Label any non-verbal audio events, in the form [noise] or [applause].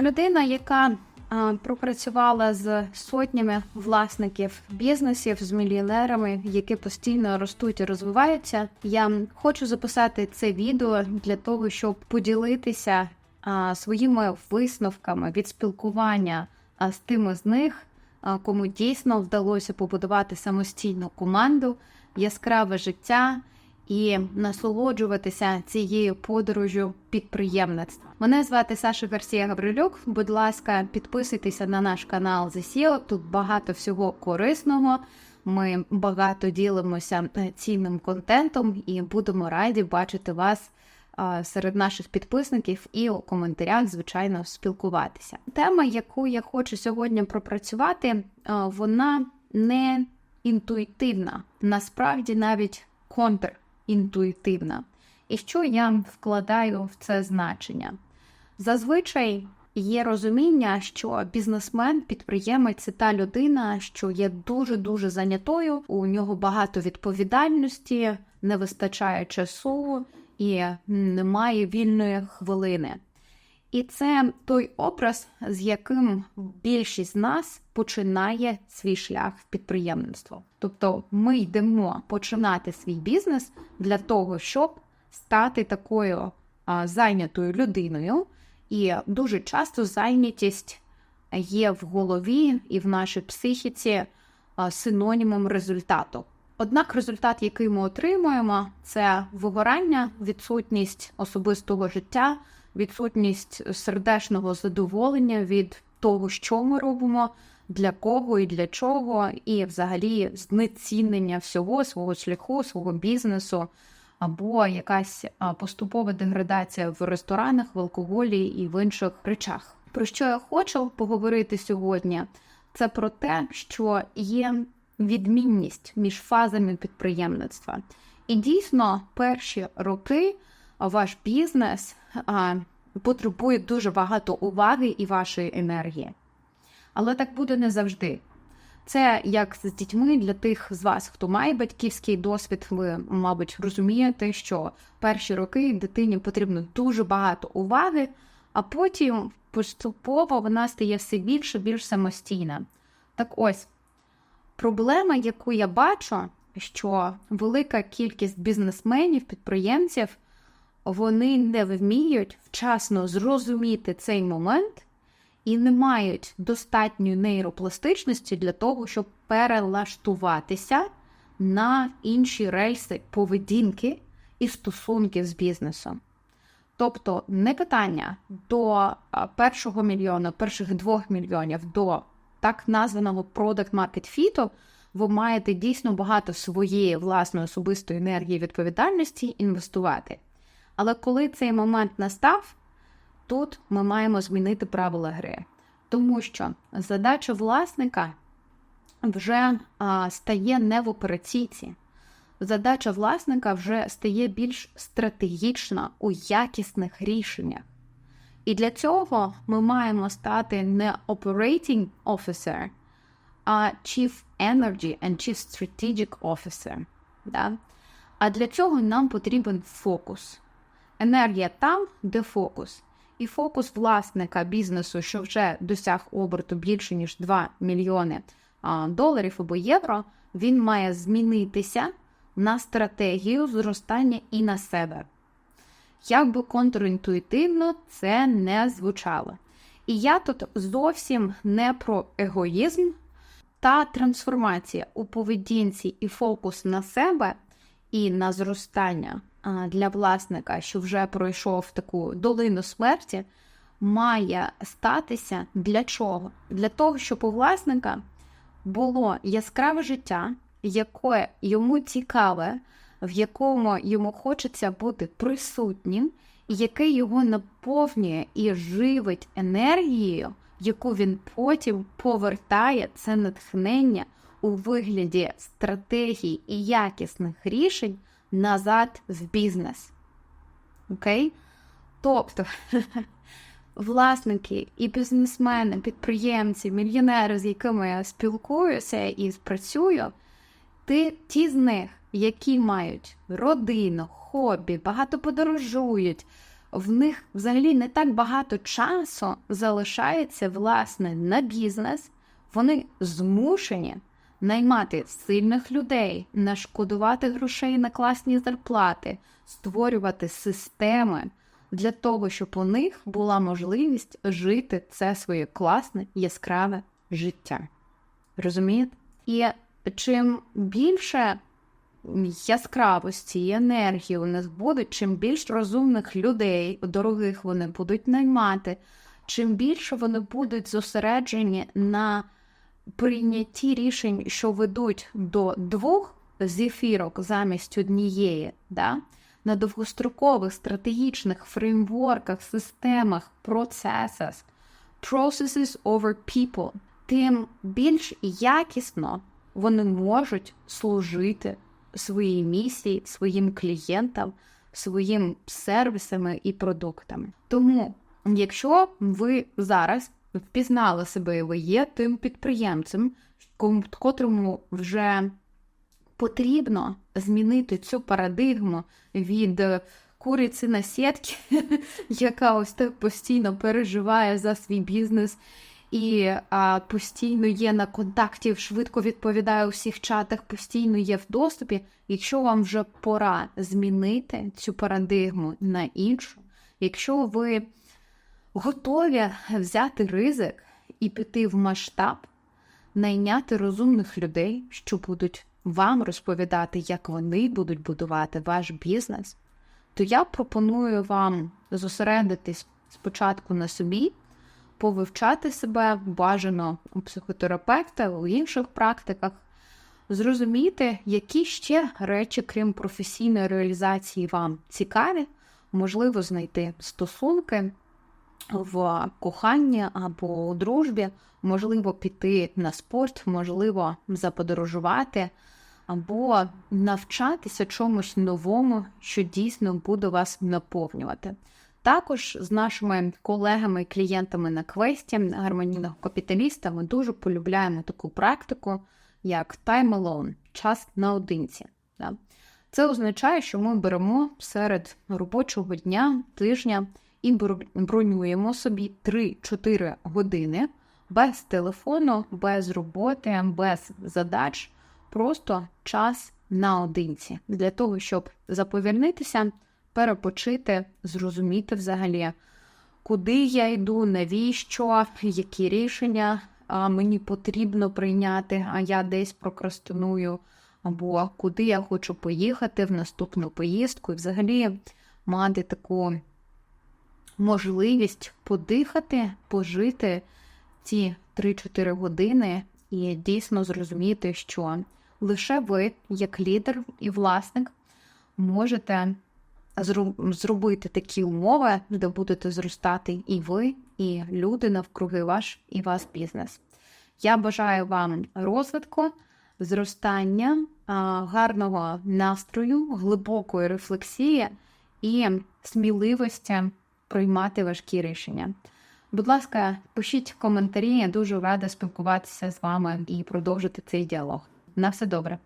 Людина, яка пропрацювала з сотнями власників бізнесів, з мільйонерами, які постійно ростуть і розвиваються, я хочу записати це відео для того, щоб поділитися своїми висновками від спілкування з тими з них, кому дійсно вдалося побудувати самостійну команду, яскраве життя і насолоджуватися цією подорожю підприємництва. Мене звати Саша Гарсія Гаврилюк. Будь ласка, підписуйтеся на наш канал The Тут багато всього корисного. Ми багато ділимося е, цінним контентом і будемо раді бачити вас серед наших підписників і у коментарях, звичайно, спілкуватися. Тема, яку я хочу сьогодні пропрацювати, вона не інтуїтивна, насправді навіть контрінтуїтивна. І що я вкладаю в це значення? Зазвичай є розуміння, що бізнесмен, підприємець це та людина, що є дуже дуже занятою, У нього багато відповідальності, не вистачає часу і немає вільної хвилини. І це той образ, з яким більшість з нас починає свій шлях в підприємництво. Тобто ми йдемо починати свій бізнес для того, щоб стати такою а, зайнятою людиною, і дуже часто зайнятість є в голові і в нашій психіці а, синонімом результату. Однак результат, який ми отримуємо, це вигорання, відсутність особистого життя, відсутність сердечного задоволення від того, що ми робимо, для кого і для чого, і взагалі знецінення всього свого шляху, свого бізнесу, або якась поступова деградація в ресторанах, в алкоголі і в інших речах. Про що я хочу поговорити сьогодні? Це про те, що є відмінність між фазами підприємництва. І дійсно, перші роки ваш бізнес потребує дуже багато уваги і вашої енергії. Але так буде не завжди. Це як з дітьми для тих з вас, хто має батьківський досвід, ви, мабуть, розумієте, що перші роки дитині потрібно дуже багато уваги, а потім поступово вона стає все більше більш самостійна. Так ось проблема, яку я бачу, що велика кількість бізнесменів, підприємців, вони не вміють вчасно зрозуміти цей момент і не мають достатньої нейропластичності для того, щоб перелаштуватися на інші рельси поведінки і стосунків з бізнесом. Тобто не питання до першого мільйона, перших двох мільйонів до так названого Product Market Fit, ви маєте дійсно багато своєї власної особистої енергії відповідальності інвестувати. Але коли цей момент настав, тут ми маємо змінити правила гри, тому що задача власника вже а, стає не в операційці. Задача власника вже стає більш стратегічна у якісних рішеннях. І для цього ми маємо стати не operating officer, а Chief Energy and Chief Strategic Officer. Да? А для цього нам потрібен фокус. Енергія там, де фокус. І фокус власника бізнесу, що вже досяг оберту більше ніж 2 мільйони доларів або євро, він має змінитися на стратегію зростання і на себе. Як би контрінтуїтивно це не звучало. І я тут зовсім не про егоїзм та трансформація у поведінці і фокус на себе і на зростання для власника, що вже пройшов таку долину смерті, має статися для чого? Для того, щоб у власника було яскраве життя, яке йому цікаве, в якому йому хочеться бути присутнім, і яке його наповнює і живить енергією, яку він потім повертає це натхнення у вигляді стратегій і якісних рішень назад в бізнес. Окей? Тобто [laughs] власники і бізнесмени, підприємці, мільйонери, з якими я спілкуюся і працюю, ти, ті з них, які мають родину, хобі, багато подорожують, в них взагалі не так багато часу залишається власне на бізнес, вони змушені наймати сильних людей, нашкодувати грошей на класні зарплати, створювати системи для того, щоб у них була можливість жити це своє класне, яскраве життя. Розумієте? І чим більше яскравості і енергії у них буде, чим більш розумних людей, дорогих вони будуть наймати, чим більше вони будуть зосереджені на прийнятті рішень, що ведуть до двох зефірок замість однієї, да? на довгострокових стратегічних фреймворках, системах, процесах, processes over people, тим більш якісно вони можуть служити своїй місії, своїм клієнтам, своїм сервісами і продуктами. Тому, якщо ви зараз впізнали себе, і ви є тим підприємцем, котрому вже потрібно змінити цю парадигму від е, куриці на сітки, [laughs] яка ось так постійно переживає за свій бізнес і а, постійно є на контакті, швидко відповідає у всіх чатах, постійно є в доступі. Якщо вам вже пора змінити цю парадигму на іншу, якщо ви готові взяти ризик і піти в масштаб, найняти розумних людей, що будуть вам розповідати, як вони будуть будувати ваш бізнес, то я пропоную вам зосередитись спочатку на собі, повивчати себе бажано у психотерапевта, у інших практиках, зрозуміти, які ще речі, крім професійної реалізації, вам цікаві, можливо, знайти стосунки в коханні або у дружбі, можливо, піти на спорт, можливо, заподорожувати, або навчатися чомусь новому, що дійсно буде вас наповнювати. Також з нашими колегами і клієнтами на квесті гармонійного капіталіста ми дуже полюбляємо таку практику, як time alone, час наодинці. Це означає, що ми беремо серед робочого дня, тижня і бронюємо собі 3-4 години без телефону, без роботи, без задач, просто час наодинці. Для того, щоб заповільнитися, перепочити, зрозуміти взагалі, куди я йду, навіщо, які рішення мені потрібно прийняти, а я десь прокрастиную, або куди я хочу поїхати в наступну поїздку, і взагалі мати таку можливість подихати, пожити ці 3-4 години і дійсно зрозуміти, що лише ви, як лідер і власник, можете зробити такі умови, де будете зростати і ви, і люди навкруги ваш і ваш бізнес. Я бажаю вам розвитку, зростання, гарного настрою, глибокої рефлексії і сміливості приймати важкі рішення. Будь ласка, пишіть коментарі, я дуже рада спілкуватися з вами і продовжити цей діалог. На все добре.